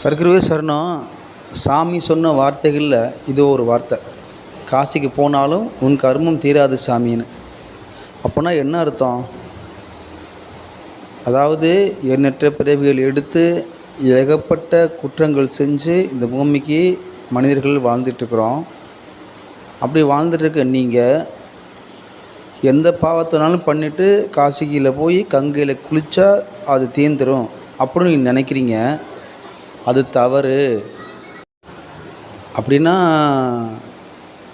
சர்க்கரவே சரணம் சாமி சொன்ன வார்த்தைகளில் இது ஒரு வார்த்தை. காசிக்கு போனாலும் உன் கர்மம் தீராது சாமின்னு. அப்போனா என்ன அர்த்தம்? அதாவது எண்ணற்ற பிறவிகள் எடுத்து ஏகப்பட்ட குற்றங்கள் செஞ்சு இந்த பூமிக்கு மனிதர்கள் வாழ்ந்துட்டுருக்குறோம். அப்படி வாழ்ந்துட்டுருக்க நீங்கள் எந்த பாவத்தினாலும் பண்ணிவிட்டு காசிக்கியில் போய் கங்கையில் குளித்தா அது தீந்துடும் அப்படின்னு நீங்கள் நினைக்கிறீங்க. அது தவறு. அப்படின்னா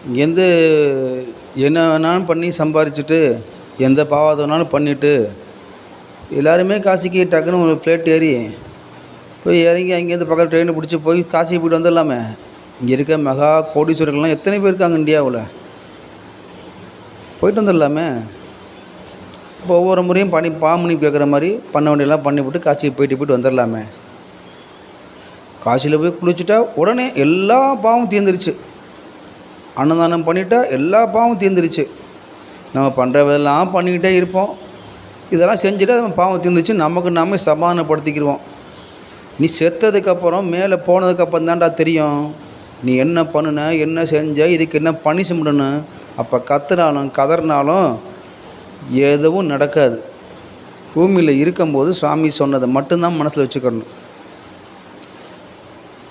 இங்கேருந்து என்ன வேணாலும் பண்ணி சம்பாரிச்சுட்டு எந்த பாவாத வேணாலும் பண்ணிவிட்டு எல்லாருமே காசிக்கு டக்குன்னு ஒரு ஃப்ளைட் ஏறி போய் இறங்கி அங்கேருந்து பக்கத்தில் ட்ரெயினை பிடிச்சி போய் காசிக்கு போய்ட்டு வந்துடலாமே. இங்கே இருக்க மெகா கோடீஸ்வரர்கள்லாம் எத்தனை பேர் இருக்காங்க இந்தியாவில்? போயிட்டு வந்துடலாமே. இப்போ ஒவ்வொரு முறையும் பண்ணி பாமணி கேட்குற மாதிரி பண்ண வேண்டியெல்லாம் பண்ணிவிட்டு காசிக்கு போயிட்டு போயிட்டு வந்துடலாமே. காசியில் போய் குளிச்சுட்டா உடனே எல்லா பாவம் தீர்ந்துருச்சு. அன்னதானம் பண்ணிட்டா எல்லா பாவம் தீர்ந்துருச்சு. நம்ம பண்ணுறதெல்லாம் பண்ணிக்கிட்டே இருப்போம். இதெல்லாம் செஞ்சுட்டு நம்ம பாவம் தீர்ந்துச்சு நமக்கு நாமே சமாதானப்படுத்திக்கிடுவோம் நீ செத்ததுக்கப்புறம் மேலே போனதுக்கப்புறம் தான்டா தெரியும். நீ என்ன பண்ணுன என்ன செஞ்ச இதுக்கு என்ன பனிஷ்மெண்ட்னு அப்போ கத்துனாலும் கதறினாலும் எதுவும் நடக்காது. பூமியில் இருக்கும்போது சுவாமி சொன்னதை மட்டும்தான் மனசில் வச்சுக்கணும்.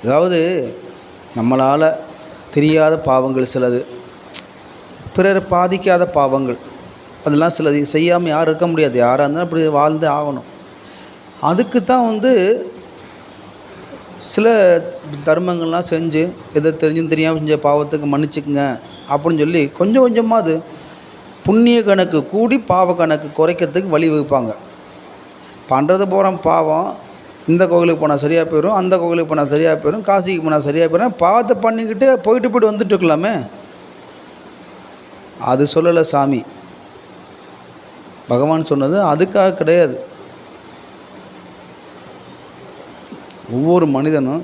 அதாவது நம்மளால் தெரியாத பாவங்கள் சிலது பிறரை பாதிக்காத பாவங்கள் அதெல்லாம் சிலது. செய்யாமல் யாரும் இருக்க முடியாது. யாராக இருந்தாலும் அப்படி வாழ்ந்து ஆகணும். அதுக்கு தான் வந்து சில தர்மங்கள்லாம் செஞ்சு எதை தெரிஞ்சும் தெரியாமல் செஞ்ச பாவத்துக்கு மன்னிச்சுக்குங்க அப்படின்னு சொல்லி கொஞ்சம் கொஞ்சமாக அது புண்ணிய கணக்கு கூடி பாவ கணக்கு குறைக்கிறதுக்கு வழி வகுப்பாங்க பண்ணுறது போகிற பாவம். இந்த கோவிலுக்கு போனால் சரியாக போயிடும் அந்த கோவிலுக்கு போனால் சரியாக போயிடும் காசிக்கு போனால் சரியாக போயிடும் பாவத்தை பண்ணிக்கிட்டு போயிட்டு போயிட்டு வந்துட்டு இருக்கலாமே. அது சொல்லலை சாமி. பகவான் சொன்னது அதுக்காக கிடையாது. ஒவ்வொரு மனிதனும்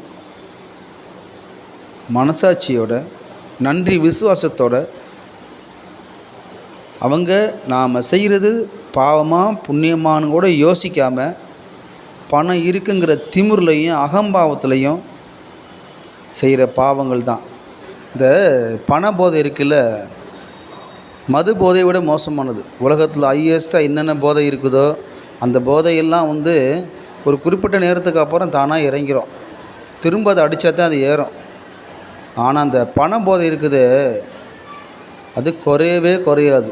மனசாட்சியோட நன்றி விசுவாசத்தோட அவங்க நாம் செய்கிறது பாவமாக புண்ணியமானு கூட யோசிக்காமல் பணம் இருக்குங்கிற திமிர்லையும் அகம்பாவத்துலேயும் செய்கிற பாவங்கள் தான். இந்த பண போதை இருக்குல்ல மது போதையை விட மோசமானது. உலகத்தில் ஹையஸ்ட்டாக என்னென்ன போதை இருக்குதோ அந்த போதையெல்லாம் வந்து ஒரு குறிப்பிட்ட நேரத்துக்கு அப்புறம் தானாக இறங்கிடும் திரும்ப அதை அடித்தா தான் அது ஏறும். ஆனால் அந்த பண போதை இருக்குது அது குறையவே குறையாது.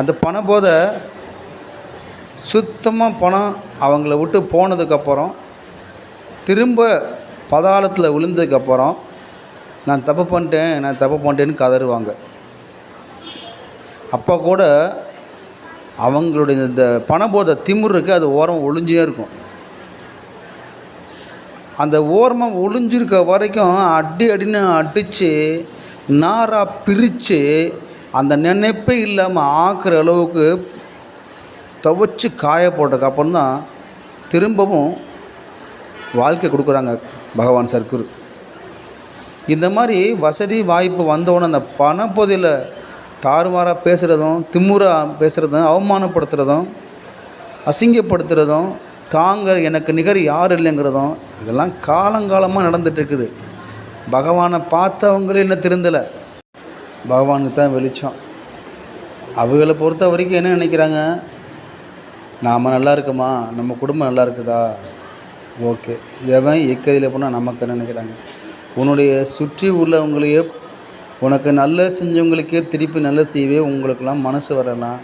அந்த பண போதை சுத்தமாக பணம் அவங்கள விட்டு போனதுக்கப்புறம் திரும்ப பதாளத்தில் விழுந்ததுக்கப்புறம் நான் தப்பு பண்ணிட்டேன் நான் தப்பு பண்ணிட்டேன்னு கதறுவாங்க. அப்போ கூட அவங்களுடைய இந்த பணபோத திமிர் இருக்குது அது ஓரம் ஒளிஞ்சே இருக்கும். அந்த ஓரமாக ஒளிஞ்சிருக்க வரைக்கும் அடி அடின்னு அடித்து நாராக பிரித்து அந்த நினைப்பே இல்லாமல் ஆக்குற அளவுக்கு துவச்சி காய போட்டதுக்கப்புறம் தான் திரும்பவும் வாழ்க்கை கொடுக்குறாங்க பகவான் சர்க்குரு. இந்த மாதிரி வசதி வாய்ப்பு வந்தவுடனே அந்த பணப்பொதியில் தாறுமாறாக பேசுகிறதும் திமுறாக பேசுகிறதும் அவமானப்படுத்துகிறதும் அசிங்கப்படுத்துகிறதும் தாங்க எனக்கு நிகர் யார் இல்லைங்கிறதும் இதெல்லாம் காலங்காலமாக நடந்துகிட்ருக்குது பகவானை பார்த்தவங்களே இன்னும் திருந்தலை. பகவானுக்கு தான் வெளிச்சம். அவங்கள பொறுத்த வரைக்கும் என்ன நினைக்கிறாங்க? நாம் நல்லா இருக்குமா நம்ம குடும்பம் நல்லா இருக்குதா ஓகே. எவன் எக்கதியில் போனால் நமக்கு நினைக்கிறாங்க? உன்னுடைய சுற்றி உள்ளவங்களையே உனக்கு நல்ல செஞ்சவங்களுக்கே திருப்பி நல்ல செய்வே உங்களுக்கெல்லாம் மனசு வரலாம்.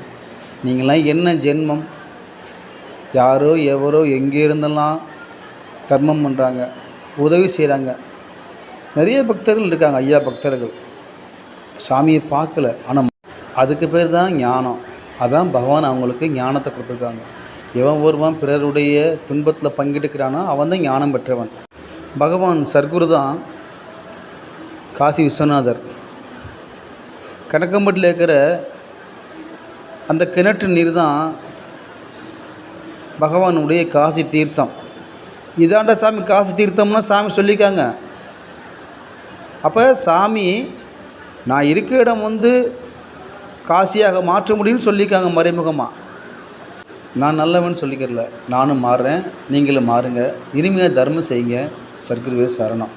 நீங்களாம் என்ன ஜென்மம்? யாரோ எவரோ எங்கே இருந்தெல்லாம் தர்மம் பண்ணுறாங்க உதவி செய்கிறாங்க நிறைய பக்தர்கள் இருக்காங்க ஐயா பக்தர்கள். சாமியை பார்க்கல ஆனால் அதுக்கு பேர் தான் ஞானம். அதான் பகவான் அவங்களுக்கு ஞானத்தை கொடுத்துருக்காங்க. எவன் ஒருவன் பிறருடைய துன்பத்தில் பங்கெடுக்கிறானோ அவன் தான் ஞானம் பெற்றவன். பகவான் சர்க்குரு தான் காசி விஸ்வநாதர். கணக்கம்பட்டில் இருக்கிற அந்த கிணற்று நீர் தான் பகவானுடைய காசி தீர்த்தம். இதாண்டா சாமி காசி தீர்த்தம்னா சாமி சொல்லிக்காங்க அப்போ சாமி நான் இருக்க இடம் வந்து காசியாக மாற்ற முடியும்னு சொல்லியிருக்காங்க மறைமுகமாக நான் நல்லவன் சொல்லிக்கிறல. நானும் மாறுறேன். நீங்களும் மாறுங்க. இனிமையாக தர்மம் செய்யுங்க. சர்க்குருவே சரணம்.